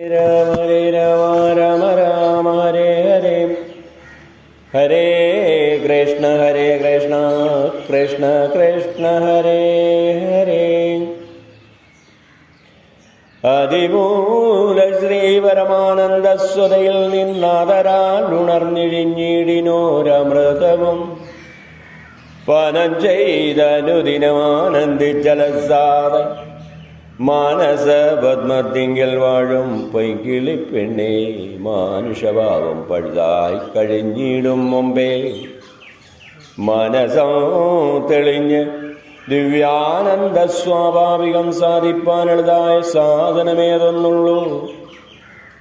രാമ രാമ രാമ രാമ ഹരേ ഹരേ ഹരേ കൃഷ്ണ ഹരേ കൃഷ്ണ കൃഷ്ണ കൃഷ്ണ ഹരേ ഹരേ. അതിമൂല ശ്രീ പരമാനന്ദസ്വതയിൽ നിന്നാദരാൽ ഉണർന്നിഴിഞ്ഞിടിനോരമൃതവും പനം ചെയ്തനുദിനമാനന്ദിച്ചലസാദ മാനസ പത്മത്തിങ്കൽ വാഴും പൊയ്ക്കിളി പെണ്ണേ മാനുഷഭാവം പഴുതായി കഴിഞ്ഞിടും മുമ്പേ. മനസോ തെളിഞ്ഞ് ദിവ്യാനന്ദ സ്വാഭാവികം സാധിപ്പാനുള്ളതായ സാധനമേതൊന്നുള്ളൂ.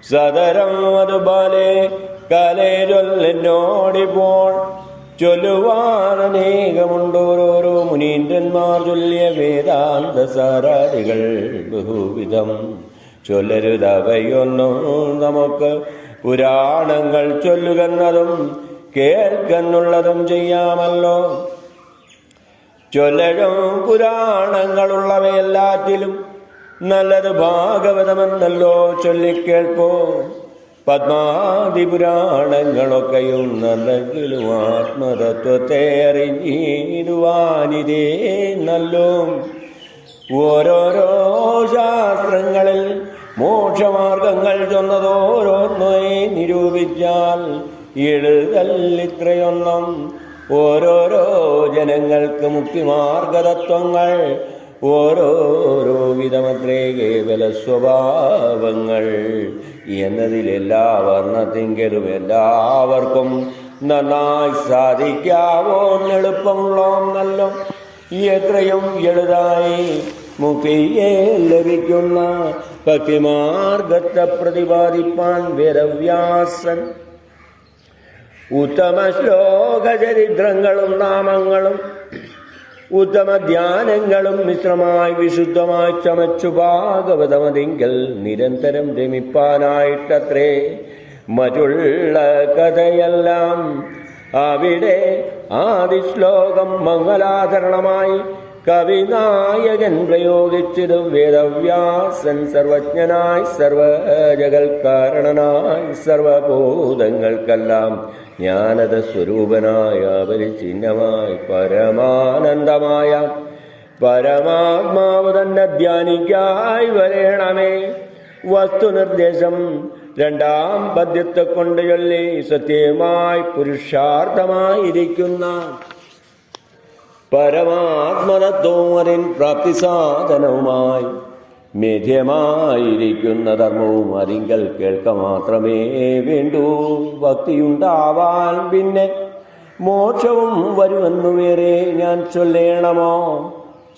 സദരം അതുപോലെ കലേരൊല്ലെന്നോടിപ്പോൾ ചൊല്ലുവാനേകമുണ്ടോരോരോ മുനീന്ദ്രന്മാർ ചൊല്ലിയ വേദാന്ത സാരാദികൾ ബഹുവിധം. ചൊല്ലരുതവയൊന്നും നമുക്ക് പുരാണങ്ങൾ ചൊല്ലുകന്നതും കേൾക്കെന്നുള്ളതും ചെയ്യാമല്ലോ. ചൊല്ലഴും പുരാണങ്ങളുള്ളവയെല്ലാറ്റിലും നല്ലത് ഭാഗവതമെന്നല്ലോ ചൊല്ലിക്കേൾപ്പോ പത്മാതി പുരാണങ്ങളൊക്കെയും നല്ലെങ്കിലും ആത്മതത്വത്തെ അറിഞ്ഞിടുവാനിതേ നല്ലോ. ഓരോരോ ശാസ്ത്രങ്ങളിൽ മോക്ഷമാർഗങ്ങൾ ചൊന്നതോരോന്നോയെ നിരൂപിച്ചാൽ എഴുതൽ ഇത്രയൊന്നും. ഓരോരോ ജനങ്ങൾക്ക് മുക്തിമാർഗതത്വങ്ങൾ ഓരോരോ വിധമത്രേ കേവല സ്വഭാവങ്ങൾ. എന്നതിലെല്ലാ വർണത്തിങ്കലും എല്ലാവർക്കും നന്നായി സാധിക്കാവോ എളുപ്പമുള്ളോ നല്ല എത്രയും എളുതായി മുക്തിയെ ലഭിക്കുന്ന ഭക്തിമാർഗത്തെ പ്രതിപാദിപ്പാൻ വേദവ്യാസൻ. ഉത്തമ ശ്ലോകചരിത്രങ്ങളും നാമങ്ങളും ഉത്തമ ധ്യാനങ്ങളും മിശ്രമായി വിശുദ്ധമായി ചമച്ചു ഭാഗവതമതിങ്കൽ നിരന്തരം രമിപ്പാനായിട്ടത്രേ മറ്റുള്ള കഥയെല്ലാം അവിടെ ആദി ശ്ലോകം മംഗലാധരണമായി കവിനായകൻ പ്രയോഗിച്ചിടും വേദവ്യാസൻ സർവജ്ഞനായി സർവജകൽക്കാരണനായി സർവബോധങ്ങൾക്കെല്ലാം ജ്ഞാനത സ്വരൂപനായ പരിചിഹ്നമായി പരമാനന്ദമായ പരമാത്മാവ് തന്നെ ധ്യാനിക്കായി വരേണമേ. വസ്തുനിർദ്ദേശം രണ്ടാം പദ്യത്തെ കൊണ്ട് ചൊല്ലി സത്യമായി പുരുഷാർത്ഥമായിരിക്കുന്ന പരമാത്മതത്വവും അതിൻ പ്രാപ്തി സാധനവുമായി മേധ്യമായിരിക്കുന്ന ധർമ്മവും അരിങ്കൽ കേൾക്ക മാത്രമേ വേണ്ടൂ. ഭക്തിയുണ്ടാവാൻ പിന്നെ മോക്ഷവും വരുമെന്നു വേറെ ഞാൻ ചൊല്ലേണമോ?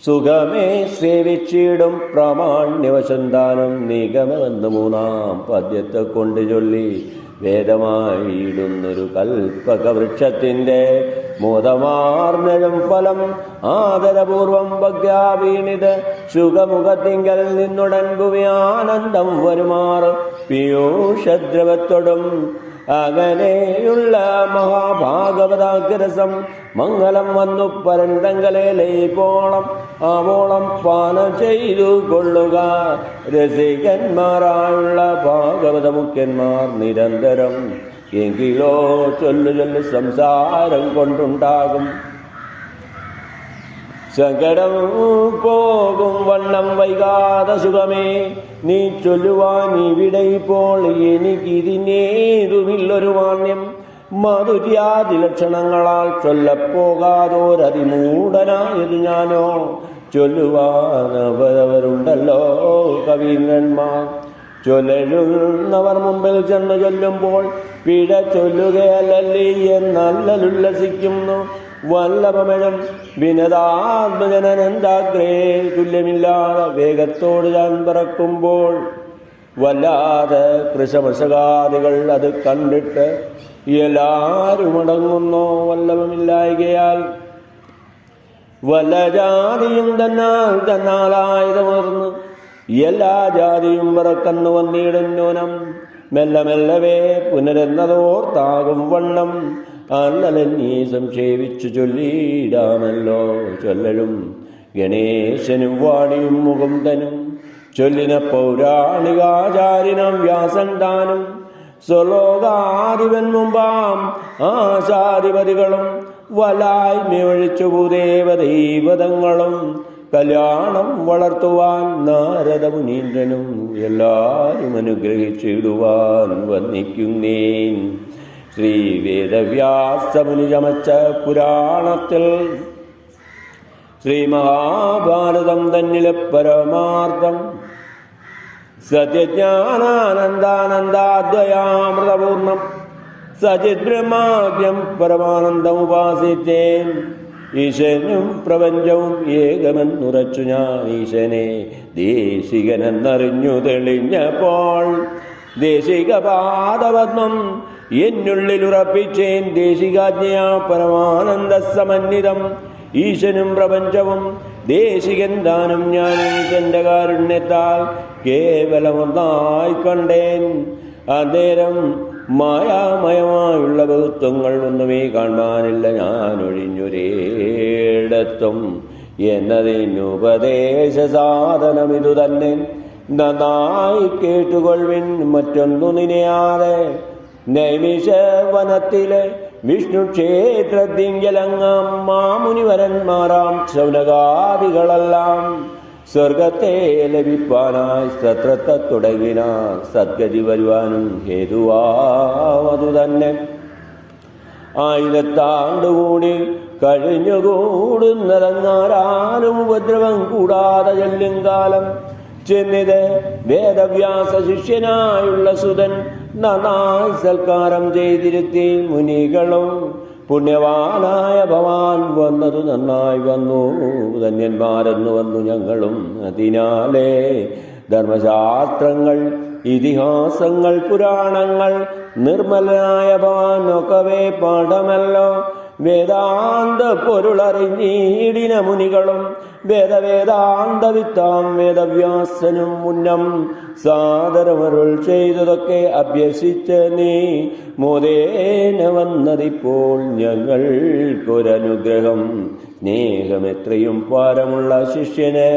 സുഖമേ സേവിച്ചിടും പ്രാമാണ്യവശന്താനം നിഗമെന്ന് മൂന്നാം പദ്യത്തെ കൊണ്ട് ചൊല്ലി വേദമായിടുന്നൊരു കൽപ്പക വൃക്ഷത്തിന്റെ മോദമാർന്നഴും ഫലം ആദരപൂർവം ഭഗ്യാവീണിത് സുഖമുഖത്തിങ്കൽ നിന്നുടൻ ഭുവിയാനന്ദം വരുമാർ. പിയൂഷദ്രവത്തൊടും അകലെയുള്ള മഹാഭാഗവതാഗ്രസം മംഗളം വന്നു പരന്തങ്കലെ ലയിപ്പോളം ആവോളം പാനം ചെയ്തു കൊള്ളുക. രസികന്മാരായുള്ള ഭാഗവത മുഖ്യന്മാർ നിരന്തരം എങ്കിലോ ചൊല്ലു ചൊല്ലു സംസാരം കൊണ്ടുണ്ടാകും സങ്കടം പോകും വണ്ണം വൈകാതെ സുഖമേ നീ ചൊല്ലുവാൻ ഇവിടെ ഇപ്പോൾ എനിക്കിതിനേതുമില്ലൊരു മാന്യം മധുര്യാദി ലക്ഷണങ്ങളാൽ ചൊല്ലപ്പോകാതോരതിമൂഢനായത് ഞാനോ ചൊല്ലുവാൻ അവരവരുണ്ടല്ലോ കവീന്ദ്രന്മാർ ചൊല്ലുന്നവർ മുമ്പിൽ ചെന്ന് ചൊല്ലുമ്പോൾ പിഴ ചൊല്ലുകയല്ലല്ലേ എന്നല്ലുല്ലസിക്കുന്നു വല്ലഭമഴം വിനതാത്മജനനന്ദാഗ്രേ തുല്യമില്ലാതെ വേഗത്തോട് ഞാൻ പിറക്കുമ്പോൾ വല്ലാതെ കൃഷമശകാദികൾ അത് കണ്ടിട്ട് എല്ലാരും അടങ്ങുന്നു വല്ലഭമില്ലായികയാൽ. വല്ല ജാതിയും തന്നാൽ തന്നാലായുധമുയർന്ന് എല്ലാ ജാതിയും വിറക്കന്നു വന്നിടുന്നോനം മെല്ലെ മെല്ലവേ പുനരെന്നതോർത്താകും വണ്ണം. അല്ലലന്നീ സംക്ഷേപിച്ചു ചൊല്ലിയിടാമല്ലോ ചൊല്ലലും ഗണേശനും വാണിയും മുകുന്ദനും. ചൊല്ലിന പൗരാണികാചാര്യനം വ്യാസൻ താനും. സ്വലോകാധിപൻ മുമ്പാം ആശാധിപതികളും വലായ്മയൊഴിച്ചു ഭൂദേവദൈവതങ്ങളും. കല്യാണം വളർത്തുവാൻ നാരദ മുനീന്ദ്രനും എല്ലാവരും അനുഗ്രഹിച്ചിടുവാൻ വന്നിക്കുന്നേൻ ശ്രീ വേദവ്യാസമുനി ചമച്ച പുരാണത്തിൽ ശ്രീ മഹാഭാരതം തന്നിലെ പരമാർത്ഥം സത്യജ്ഞാനാനന്ദാനന്ദാദ്വയാമൃതപൂർണം സചിത് ബ്രഹ്മാദ്യം പരമാനന്ദമുപാസിച്ചേൻ ഈശനും പ്രപഞ്ചവും ഏകമെന്നുറച്ചു ഞാൻ ഈശനെ ദേശികനെന്നറിഞ്ഞു തെളിഞ്ഞപ്പോൾ ദേശിക പാദപത്മം എന്നുള്ളിൽ ഉറപ്പിച്ചേൻ ദേശികാജ്ഞയാ പരമാനന്ദ സമന്വിതം. ഈശനും പ്രപഞ്ചവും ദേശികൻ ദാനം ഞാൻ ഈശന്റെ കാരുണ്യത്താൽ കേവലമൊന്നായി കണ്ടേൻ. അന്നേരം മായാമയമായുള്ള ബഹുത്വങ്ങൾ ഒന്നുമേ കാണാനില്ല. ഞാൻ ഒഴിഞ്ഞൊരേടത്തും എന്നതിനുപദേശ സാധനം ഇതു തന്നെ. നന്നായി കേട്ടുകൊള്ളിൻ മറ്റൊന്നു നിനയാതെ. നൈമിഷവനത്തിലെ വിഷ്ണു ക്ഷേത്രത്തിങ്കലങ്ങാം മാമുനിവരന്മാരാം ശൗനകാദികളെല്ലാം സ്വർഗത്തെ ലഭിപ്പാനായി സത്രത്തെ തുടങ്ങിന സദ്ഗതി വരുവാനും ഹേതുവാതു തന്നെ. ആയിരത്താണ്ടുകൂടി കഴിഞ്ഞുകൂടുന്നതെന്നാരാലും ഉപദ്രവം കൂടാതെ ചെല്ലും കാലം. ചെന്നിത് വേദവ്യാസ ശിഷ്യനായുള്ള സുതൻ നന്നായി സൽക്കാരം ചെയ്തിരുത്തി. മുനികളും പുണ്യവാനായ ഭവാൻ വന്നതു നന്നായി വന്നു. ധന്യന്മാരെന്നു വന്നു ഞങ്ങളും. അതിനാലേ ധർമ്മശാസ്ത്രങ്ങൾ ഇതിഹാസങ്ങൾ പുരാണങ്ങൾ നിർമ്മലനായ ഭവാൻ ഒക്കവേ പാഠമല്ലോ. വേദാന്ത പൊരുളറിഞ്ഞീടിന മുനികളും വേദവേദാന്ത വിത്താം വേദവ്യാസനും മുന്നം സാദരമരുൾ ചെയ്തതൊക്കെ അഭ്യസിച്ച നീ മോദേന വന്നതിപ്പോൾ ഞങ്ങൾക്കൊരനുഗ്രഹം സ്നേഹമെത്രയും പാരമുള്ള ശിഷ്യന്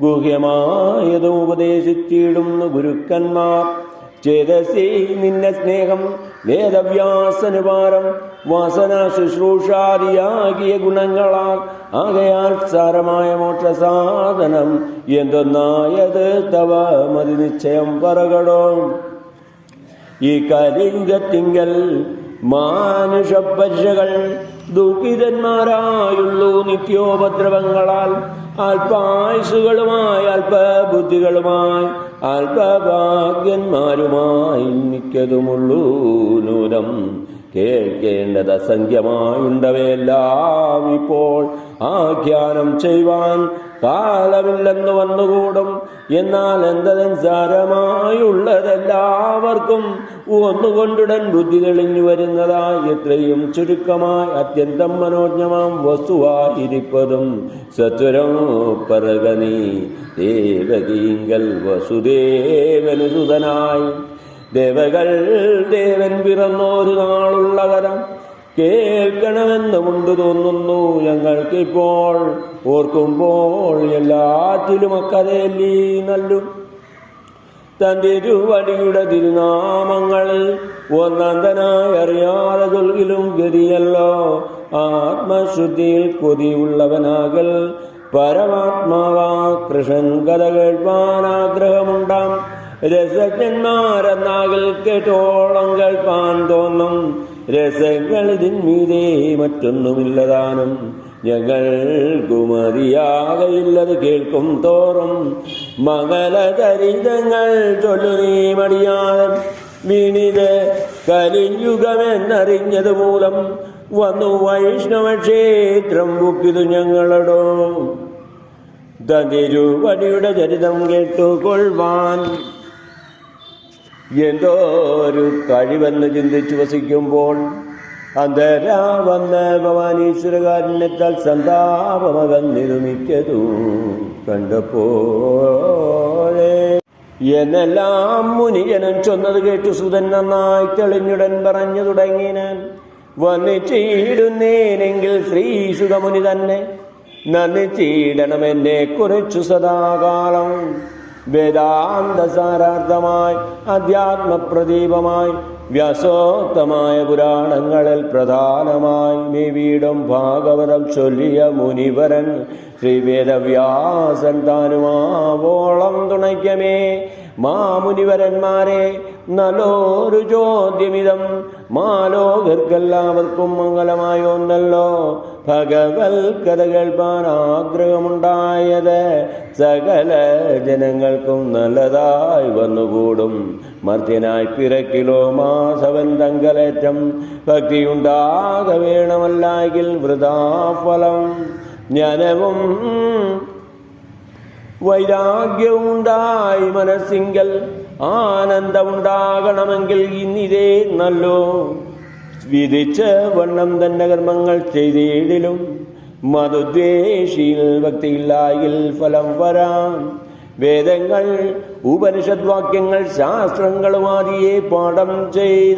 ഗുഹ്യമായതും ഉപദേശിച്ചിടുന്ന ഗുരുക്കന്മാർ. ചേതസി നിന്നെ സ്നേഹം വേദവ്യാസനുപാരം വാസന ശുശ്രൂഷാദിയാകിയ ഗുണങ്ങളാൽ ആകയാൽ സാരമായ മോക്ഷസാധനം. എന്തൊന്നായത് തവ മതി നിശ്ചയം പറകടോ ഈ കലിംഗത്തിങ്കൽ മാനുഷപരിശകൾ ദുഃഖിതന്മാരായുള്ളൂ നിത്യോപദ്രവങ്ങളാൽ. അല്പായുസുകളുമായി അല്പബുദ്ധികളുമായി അല്പഭാഗ്യന്മാരുമായി മിക്കതുമുള്ളൂ നൂനം കേൾക്കേണ്ടത് അസംഖ്യമായുണ്ടവയെല്ലാം ഇപ്പോൾ ആഖ്യാനം ചെയ്യുവാൻ കാലമില്ലെന്ന് വന്നുകൂടും. എന്നാൽ എന്തതൻ സാരമായുള്ളതെല്ലാവർക്കും ഒന്നുകൊണ്ടുടൻ ബുദ്ധി തെളിഞ്ഞു വരുന്നതായി എത്രയും ചുരുക്കമായി അത്യന്തം മനോജ്ഞമാം വസ്തുവായിരിപ്പതും. സത്വരം പറകനീ ദേവകീങ്കൽ വസുദേവനുസുതനായി. ദേവകൾ ദേവൻ പിറന്നൊരു നാളുള്ള കരം കേൾക്കണമെന്ന് കൊണ്ട് തോന്നുന്നു. ഞങ്ങൾക്കിപ്പോൾ ഓർക്കുമ്പോൾ എല്ലാറ്റിലും അക്കരയല്ലീ നല്ലു. തന്റെ തിരുവടിയുടെ തിരുനാമങ്ങളിൽ ഒന്നന്തനായി അറിയാതെ തൊൽകിലും ഗതിയല്ലോ. ആത്മശുദ്ധിയിൽ കൊതിയുള്ളവനാകൽ പരമാത്മാവാ. കൃഷ്ണൻ കഥ കേൾപ്പാൻ ആഗ്രഹമുണ്ടാം. രസജ്ഞന്മാരെന്നാകൽ കേട്ടോളം കേൾപ്പാൻ തോന്നും. രസങ്ങൾ ഇതിന്മീതേ മറ്റൊന്നുമില്ലതാനും. ഞങ്ങൾ കുമതിയാകയില്ലത് കേൾക്കും തോറും. മംഗലചരിതങ്ങൾ ചൊല്ലുനീ മടിയാതെ വിണിത് കലിയുഗമെന്നറിഞ്ഞത് മൂലം വന്നു വൈഷ്ണവ ക്ഷേത്രം ബുക്കിതു ഞങ്ങളടോ. തതിരുവടിയുടെ ചരിതം കേട്ടുകൊള്ളുവാൻ എന്തോ ഒരു കഴിവെന്ന് ചിന്തിച്ചു വസിക്കുമ്പോൾ അന്തരാ വന്ന ഭവാനീശ്വരകാരനെത്താൽ സന്താപമകന്നിരുമിക്കതു കണ്ടപ്പോഴേ. എന്നെല്ലാം മുനിജനം ചൊന്നത് കേട്ടു സുതൻ നന്നായി തെളിഞ്ഞുടൻ പറഞ്ഞു തുടങ്ങിനാൻ വന്നിച്ചിടുന്നേനെങ്കിൽ ശ്രീസുതമുനി തന്നെ. നന്ദി ചീടണമെന്നെ കുറിച്ചു സദാകാലം. വേദാന്ത സാരാർത്ഥമായി അധ്യാത്മപ്രദീപമായി വ്യാസോക്തമായ പുരാണങ്ങളിൽ പ്രധാനമായി മേവീടും ഭാഗവതം ചൊല്ലിയ മുനിവരൻ ശ്രീവേദവ്യാസൻ താനുമാവോളം തുണയ്ക്കമേ. മാമുനിവരന്മാരെ നല്ലൊരു ചോദ്യമിതം മാലോകർക്കെല്ലാവർക്കും മംഗളമായോന്നല്ലോ ഭഗവത് കഥ കേൾപ്പാൻ ആഗ്രഹമുണ്ടായത് സകല ജനങ്ങൾക്കും നല്ലതായി വന്നുകൂടും. മർത്യനായി പിറക്കിലോ മാസവൻ തങ്കലേറ്റം. ഭക്തിയുണ്ടാക വേണമല്ലെങ്കിൽ വൃതാഫലം ജ്ഞാനവും വൈരാഗ്യമുണ്ടായി മനസ്സിങ്കൽ. ആനന്ദമുണ്ടാകണമെങ്കിൽ ഇന്നിതേ നല്ലോ. വിധിച്ച വണ്ണം തന്നെ കർമ്മങ്ങൾ ചെയ്തേടിലും മധുദ്വേഷിയിൽ ഭക്തിയില്ലായിൽ ഫലം വരാം. വേദങ്ങൾ ഉപനിഷദ്വാക്യങ്ങൾ ശാസ്ത്രങ്ങളുമാതിയെ പാഠം ചെയ്ത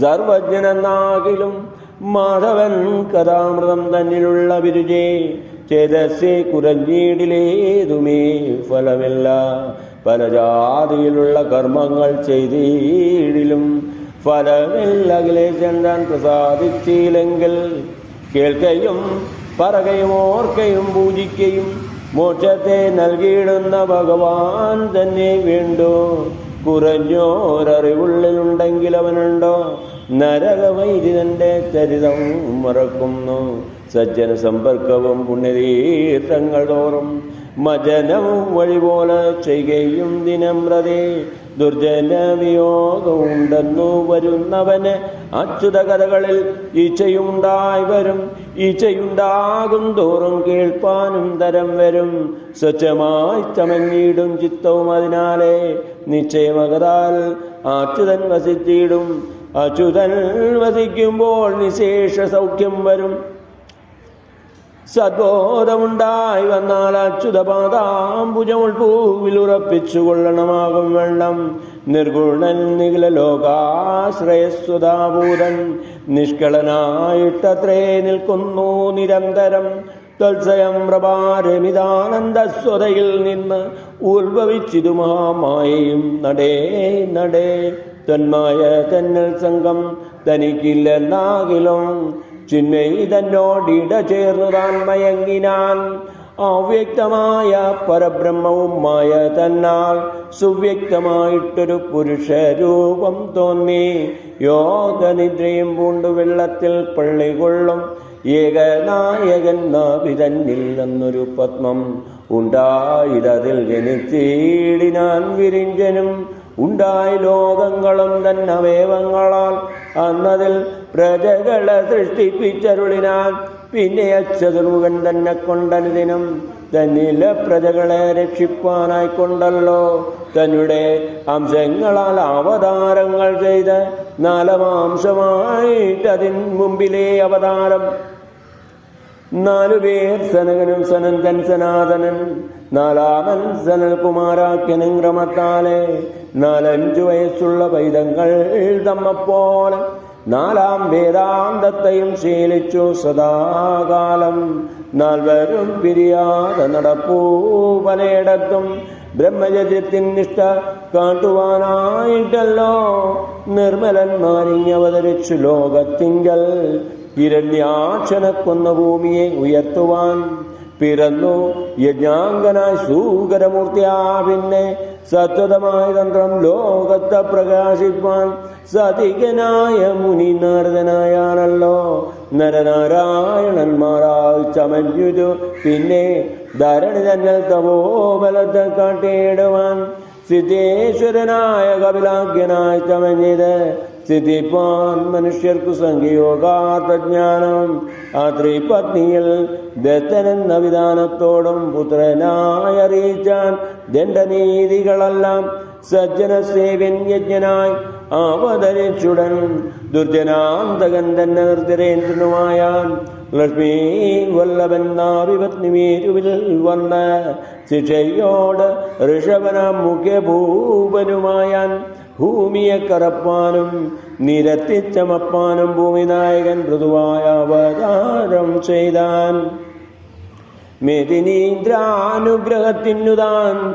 സർവജ്ഞനെന്നാകിലും മാധവൻ കഥാമൃതം തന്നിലുള്ള വിരുചേ ചേതസ്സെ കുറഞ്ഞീടിലേതുമേ ഫലമില്ല. പല ജാതിയിലുള്ള കർമ്മങ്ങൾ ചെയ്തീടിലും ഫലമില്ല അഖിലേശൻ താൻ പ്രസാദിച്ചില്ലെങ്കിൽ കേൾക്കയും പറകയും ഓർക്കയും പൂജിക്കയും മോക്ഷത്തെ നൽകിയിടുന്ന ഭഗവാൻ തന്നെ വേണ്ടു. കുറഞ്ഞോരറിവുള്ളിലുണ്ടെങ്കിൽ അവനുണ്ടോ? നരകവൈദ്യന്റെ ചരിതം മറക്കുന്നു. സജ്ജന സമ്പർക്കവും പുണ്യതീർത്ഥങ്ങൾ തോറും മജനവും വഴിപോലെ ചെയ്യുകയും ദിനം പ്രതേ ദുർജന വിയോഗമുണ്ടെന്നു വരുന്നവന് അച്യുത കഥകളിൽ ഈച്ചയുണ്ടായി വരും. ഈച്ചയുണ്ടാകും തോറും കേൾപ്പാനും തരം വരും. സ്വച്ഛമായി ചമഞ്ഞിടും ചിത്തവും അതിനാലെ നിശ്ചയമകതാൽ അച്യുതൻ വസിച്ചിടും. അച്യുതൻ വസിക്കുമ്പോൾ നിശേഷ സൗഖ്യം വരും. സദ്ബോധമുണ്ടായി വന്നാൽ അച്യുതപാദാംബുജമുൾ പൂവിൽ ഉറപ്പിച്ചു കൊള്ളണമാകും വെള്ളം. നിർഗുണൻ നിഖില ലോകാശ്രയസ്വതാഭൂതൻ. നിഷ്കളനായിട്ടത്രേ നിൽക്കുന്നു നിരന്തരം. തത്സയം പ്രഭാരമിതാനന്ദസ്വതയിൽ നിന്ന് ഉത്ഭവിച്ചിതു മഹാമായയും. നടേ നടേ. തന്മായ തന്നൽ സംഘം തനിക്കില്ലെന്നാകിലും ചിന്മയി തന്നോടിട ചേർന്നു താൻ മയങ്ങിനാൻ അവ്യക്തമായ പരബ്രഹ്മവും മായ തന്നാൽ സുവ്യക്തമായിട്ടൊരു പുരുഷരൂപം തോന്നി. യോഗനിദ്രയും പൂണ്ടു വെള്ളത്തിൽ പള്ളികൊള്ളും. ഏകനായകൻ നാവിതന്നിൽ എന്നൊരു പത്മം ഉണ്ടായിതതിൽ ജനിച്ചീടിനാൻ വിരിഞ്ചനും. ഉണ്ടായി ലോകങ്ങളും തന്നവയവങ്ങളാൽ അന്നതിൽ പ്രജകളെ സൃഷ്ടിപ്പിച്ചരുളിനാൻ പിന്നെ അച്ചതുർമുഖൻ തന്നെ കൊണ്ടനുദിനം തന്നിലെ പ്രജകളെ രക്ഷിപ്പാനായി കൊണ്ടല്ലോ. തന്നുടെ അംശങ്ങളാൽ അവതാരങ്ങൾ ചെയ്ത് നാലമാംശമായിട്ട് അതിൻ മുമ്പിലെ അവതാരം. നാലുപേർ സനകനും സനന്തൻ സനാതനൻ നാലാമൻ സനൽകുമാരാക്യനും ക്രമത്താലെ നാലഞ്ചു വയസ്സുള്ള വൈദങ്ങൾ തമ്മപ്പോലെ നാലാം വേദാന്തത്തെയും ശീലിച്ചു സദാകാലം. നാൽവരും പിരിയാതെ നടപ്പൂ പലയിടത്തും ബ്രഹ്മചര്യത്തിൻ നിഷ്ഠ കാട്ടുവാനായിട്ടല്ലോ. നിർമ്മലന്മാരിങ്ങവതരിച്ചു ലോകത്തിങ്കൽ ഹിരണ്യാക്ഷനെ കൊന്ന ഭൂമിയെ ഉയർത്തുവാൻ പിറന്നു യജ്ഞാംഗനായി സൂകരമൂർത്തിയാ പിന്നെ സത്വതമായ തന്ത്രം ലോകത്തെ പ്രകാശിപ്പാൻ സതികനായ മുനി നാരദനായാണല്ലോ നരനാരായണന്മാരാൽ ചമഞ്ഞുതു. പിന്നെ ധരണി തന്നെ തപോബലത്തെ കാട്ടിയിടുവാൻ സിദ്ധേശ്വരനായ കപിലാഖ്യനായി ചമഞ്ഞത്. സിദ്ധിപ്പാൻ മനുഷ്യർക്കു സംഖ്യയോഗാത്ത ജ്ഞാനം ആ ത്രിപത്നിയിൽ ദത്തനെന്ന വിധാനത്തോടും പുത്രനായി അറിയിച്ചാൻ ദണ്ഡനീതികളെല്ലാം സജ്ജന സേവൻ യജ്ഞനായി അവതരിച്ചുടൻ ദുർജനാന്തകൻ തന്നെ നിർത്തിരേന്ദ്രനുമായാൻ ലക്ഷ്മി വല്ലഭൻ നാവിപത്നിമേരുവിൽ വന്ന് ശിക്ഷയോട് ഋഷഭന മുഖ്യഭൂപനുമായാൻ ഭൂമിയെ കറപ്പാനും നിരത്തിച്ചമപ്പാനും ഭൂമി നായകൻ മൃദുവായ അവതാരം ചെയ്താൻ. മെതിനീന്ദ്രാനുഗ്രഹത്തിനു താൻ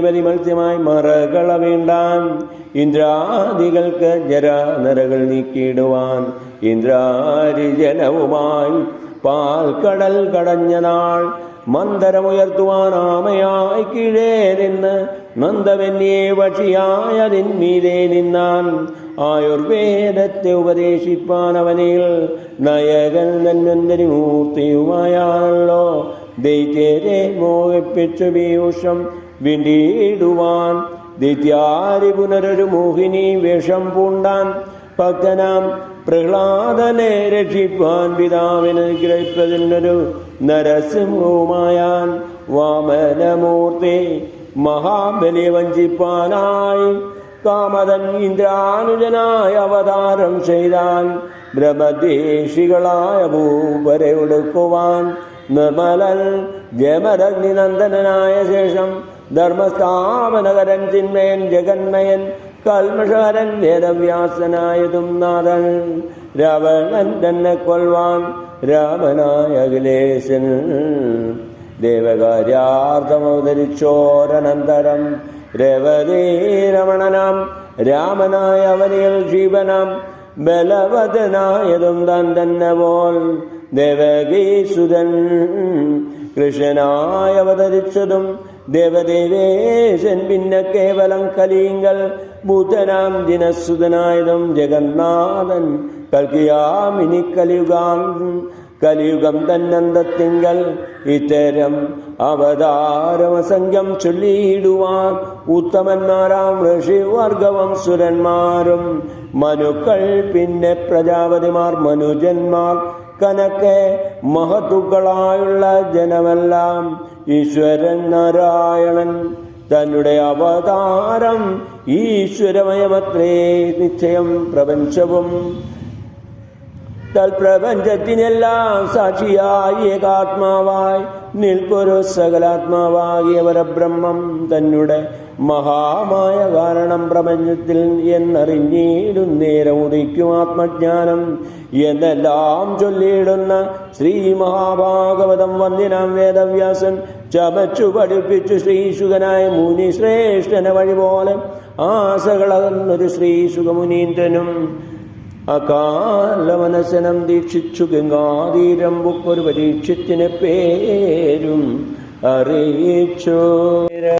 ബലി മത്സ്യമായി മറകള വീണ്ടാൻ ഇന്ദ്രാദികൾക്ക് ജരാനരകൾ നീക്കിയിടുവാൻ. ഇന്ദ്രാരിജനവുമായി പാൽക്കടൽ കടഞ്ഞ നാൾ മന്ദരമുയർത്തുവാൻ ആമയായി കീഴേ നിന്ന് നന്ദവന്യേ പക്ഷിയായതിന്മീതെ നിന്നാൻ ആയുർവേദത്തെ ഉപദേശിപ്പാൻ അവനിൽ നയകൻ ധന്വന്തരി മൂർത്തിയുമായാണല്ലോ. ദൈത്യരെ മോഹിപ്പിച്ചു പീയൂഷം വിണ്ടിയിടുവാൻ ദൈത്യാരി പുനരൊരു മോഹിനി വേഷം പൂണ്ടാൻ ഭക്തനാം പ്രഹ്ലാദനെ രക്ഷിപ്പാൻ പിതാവിന് ഗ്രഹിപ്പതിനൊരു നരസിംഹവുമായാൻ വാമനമൂർത്തി മഹാബലി വഞ്ചിപ്പാനായി കാമതൻ ഇന്ദ്രാനുജനായ അവതാരം ചെയ്താൻ ബ്രഹ്മദേശികളായ ഭൂപരെ ഒടുക്കുവാൻ നിർമ്മലൻ ജമരഗ്നിനന്ദനായ ശേഷം ധർമ്മസ്ഥാപനകരൻ ചിന്മയൻ ജഗന്മയൻ കൽമഷകരൻ വേദവ്യാസനായതും നാഥൻ. രാവണൻ തന്നെ കൊൽവാൻ രാമനായ അഖിലേശൻ. ദേവകാര്യാർത്ഥമവതരിച്ചോരനന്തരം രവതീ രമണനാം രാമനായ അവനിൽ ജീവനാം ബലവതനായതും താൻ തന്നെ പോൽ ദേവകീസുതൻ. കൃഷ്ണനായവതരിച്ചതും ദേവദേവേശൻ പിന്നെ കേവലം കലീങ്കൽ ഭൂതനാം ദിനസുതനായതും ജഗന്നാഥൻ കൽകിയാമിനി കലിയുഗാം. കലിയുഗം തന്നന്തത്തിങ്കൽ ഇത്തരം അവതാരമസംഖ്യം ചൊല്ലിയിടുവാൻ ഉത്തമന്മാരാം ഋഷിവർഗവം സുരന്മാരും. മനുക്കൾ പിന്നെ പ്രജാപതിമാർ മനുജന്മാർ. കനക്കെ മഹത്തുക്കളായുള്ള ജനമെല്ലാം ഈശ്വരൻ നാരായണൻ. തന്നുടെ അവതാരം ഈശ്വരമയമത്രേ നിശ്ചയം പ്രപഞ്ചവും. തൽപ്രപഞ്ചത്തിനെല്ലാം സാക്ഷിയായി ഏകാത്മാവായി നിൽപ്പൊരു സകലാത്മാവാകിയ പരബ്രഹ്മം തന്നെ മഹാമായ കാരണം പ്രപഞ്ചത്തിൽ എന്നറിഞ്ഞിടും നേരം ഉദിക്കും ആത്മജ്ഞാനം എന്നെല്ലാം ചൊല്ലിയിടുന്ന ശ്രീ മഹാഭാഗവതം വന്ദിനാം വേദവ്യാസൻ ചമച്ചു പഠിപ്പിച്ചു ശ്രീശുഖനായ മുനി ശ്രേഷ്ഠന വഴി പോലെ ആസകളകന്നൊരു ശ്രീശുഖമുനീന്ദ്രനും അകാലമനസനം ദീക്ഷിച്ചു ഗംഗാതീരം ബുക്കൊരു പരീക്ഷത്തിന് പേരും അറിയിച്ചു.